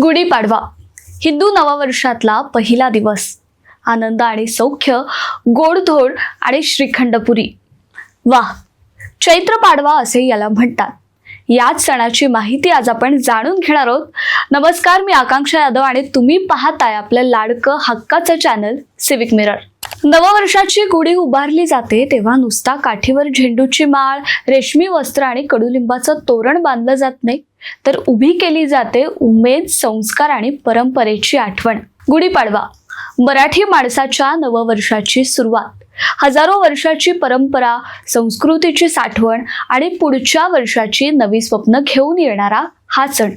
गुढीपाडवा. हिंदू नववर्षातला पहिला दिवस. आनंद आणि सौख्य गोडधोड आणि श्रीखंडपुरी. वा चैत्र पाडवा असे याला म्हणतात. याच सणाची माहिती आज आपण जाणून घेणार आहोत. नमस्कार मी आकांक्षा यादव आणि तुम्ही पाहताय आपलं लाडकं हक्काचं चॅनल सिविक मिरर नववर्षाची गुढी उभारली जाते तेव्हा नुसता काठीवर झेंडूची माळ रेशमी वस्त्र आणि कडुलिंबाचं तोरण बांधलं जात नाही. तर उभी केली जाते उमेद संस्कार आणि परंपरेची आठवण. गुढीपाडवा मराठी माणसाच्या नववर्षाची सुरुवात. हजारो वर्षाची परंपरा संस्कृतीची साठवण आणि पुढच्या वर्षाची नवी स्वप्न घेऊन येणारा हा सण.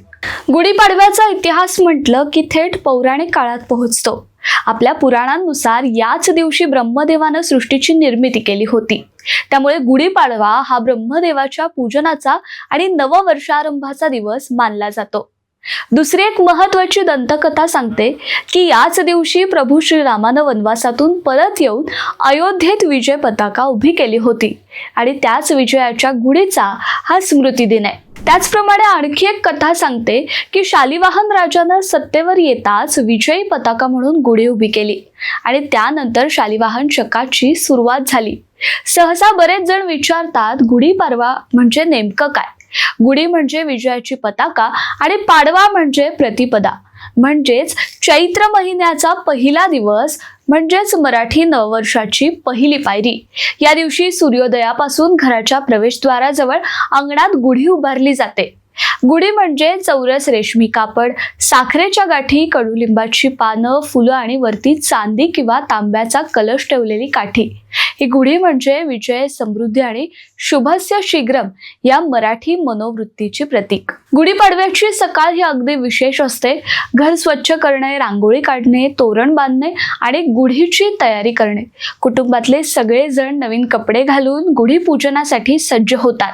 गुढीपाडव्याचा इतिहास म्हटलं की थेट पौराणिक काळात पोहोचतो. आपल्या पुराणांनुसार याच दिवशी ब्रह्मदेवानं सृष्टीची निर्मिती केली होती. त्यामुळे गुढीपाडवा हा ब्रह्मदेवाच्या पूजनाचा आणि नववर्षारंभाचा दिवस मानला जातो. दुसरी एक महत्वाची दंतकथा सांगते की याच दिवशी प्रभू श्रीरामानं वनवासातून परत येऊन अयोध्येत विजय पताका उभी केली होती आणि त्याच विजयाच्या गुढीचा हा स्मृती दिन आहे. त्याचप्रमाणे आणखी एक कथा सांगते की शालिवाहन राजानं सत्तेवर येताच विजयी पताका म्हणून गुढी उभी केली. आणि त्यानंतर शालिवाहन शकाची सुरुवात झाली. सहसा बरेच जण विचारतात गुढीपाडवा म्हणजे नेमकं काय? गुढी म्हणजे विजयाची पताका आणि पाडवा म्हणजे प्रतिपदा. म्हणजेच चैत्र महिन्याचा पहिला दिवस म्हणजेच मराठी नववर्षाची पहिली पायरी. या दिवशी सूर्योदयापासून घराच्या प्रवेशद्वाराजवळ अंगणात गुढी उभारली जाते. गुढी म्हणजे चौरस रेशमी कापड. साखरेच्या गाठी कडुलिंबाची पानं फुलं आणि वरती चांदी किंवा तांब्याचा कलश ठेवलेली काठी. ही गुढी म्हणजे विजय समृद्धी आणि शुभस्य शीघ्रम या मराठी मनोवृत्तीची प्रतीक. गुढीपाडव्याची सकाळ ही अगदी विशेष असते. घर स्वच्छ करणे रांगोळी काढणे तोरण बांधणे आणि गुढीची तयारी करणे. कुटुंबातले सगळेजण नवीन कपडे घालून गुढी पूजनासाठी सज्ज होतात.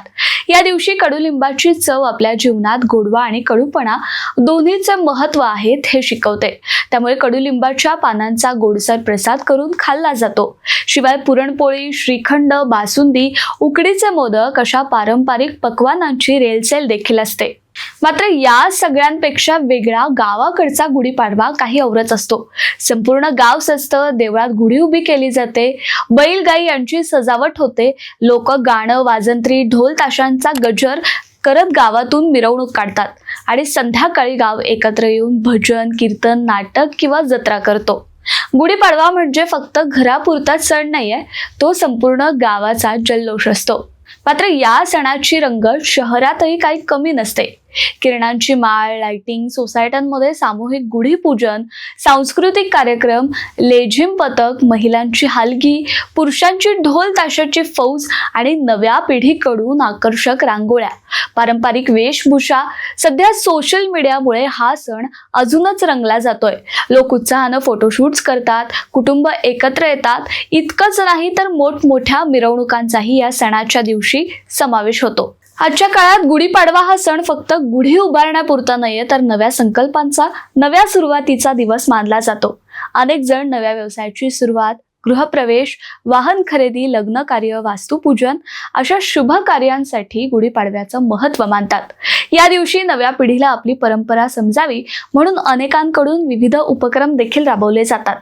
या दिवशी कडुलिंबाची चव आपल्या जीवनात गोडवा आणि कडूपणा दोन्हीचे महत्त्व आहेत हे शिकवते. त्यामुळे कडुलिंबाच्या पानांचा गोडसर प्रसाद करून खाल्ला जातो. शिवाय पुरणपोळी श्रीखंड बासुंदी उकडीचे मोदक अशा पारंपरिक पकवानांची रेलचेल देखील असते. मात्र या सगळ्यांपेक्षा वेगळा गावाकडचा गुढीपाडवा काही औरच असतो. संपूर्ण गाव सजतं देवळात गुढी उभी केली जाते. बैलगाई यांची सजावट होते. लोक गाणं वाजंत्री ढोल ताशांचा गजर करत गावातून मिरवणूक काढतात आणि संध्याकाळी गाव एकत्र येऊन भजन कीर्तन नाटक किंवा जत्रा करतो. गुढीपाडवा म्हणजे फक्त घरापुरता सण नाहीये तो संपूर्ण गावाचा जल्लोष असतो. मात्र या सणाची रंगत शहरातही काही कमी नसते. किरणांची माळ लाइटिंग सोसायट्यांमध्ये सामूहिक गुढीपूजन सांस्कृतिक कार्यक्रम लेझिम पथक महिलांची हालगी पुरुषांची ढोल ताशाची फौज आणि नव्या पिढीकडून आकर्षक रांगोळ्या. पारंपरिक वेशभूषा सध्या सोशल मीडियामुळे हा सण अजूनच रंगला जातोय. लोक उत्साहानं फोटोशूट्स करतात कुटुंब एकत्र येतात. इतकंच नाही तर मोठमोठ्या मिरवणुकांचाही या सणाच्या दिवशी समावेश होतो. आजच्या काळात गुढीपाडवा हा सण फक्त गुढी उभारण्यापुरता नाहीये तर नव्या संकल्पांचा नव्या सुरुवातीचा दिवस मानला जातो. अनेक जण नव्या व्यवसायाची सुरुवात गृहप्रवेश वाहन खरेदी लग्न कार्य वास्तुपूजन अशा शुभ कार्यांसाठी गुढीपाडव्याचं महत्त्व मानतात. या दिवशी नव्या पिढीला आपली परंपरा समजावी म्हणून अनेकांकडून विविध उपक्रम देखील राबवले जातात.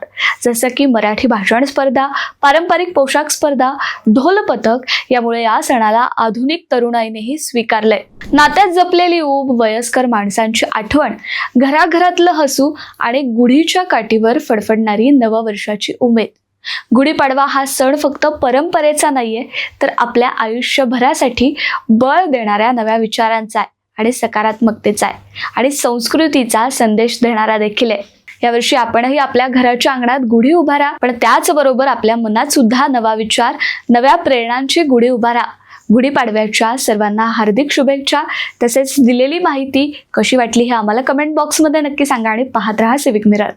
जसं की मराठी भाषण स्पर्धा पारंपरिक पोशाख स्पर्धा ढोल पथक यामुळे या सणाला आधुनिक तरुणाईनेही स्वीकारलंय नात्यात जपलेली ऊब वयस्कर माणसांची आठवण घराघरातलं हसू आणि गुढीच्या काठीवर फडफडणारी नववर्षाची उमेद. गुढीपाडवा हा सण फक्त परंपरेचा नाहीये तर आपल्या आयुष्यभरासाठी बळ देणाऱ्या नव्या विचारांचा आहे आणि सकारात्मकतेचा आहे आणि संस्कृतीचा संदेश देणारा देखील आहे. यावर्षी आपणही आपल्या घराच्या अंगणात गुढी उभारा पण त्याचबरोबर आपल्या मनात सुद्धा नवा विचार नव्या प्रेरणांची गुढी उभारा. गुढीपाडव्याच्या सर्वांना हार्दिक शुभेच्छा तसेच दिलेली माहिती कशी वाटली हे आम्हाला कमेंट बॉक्समध्ये नक्की सांगा आणि पाहत राहा सिविक मिरर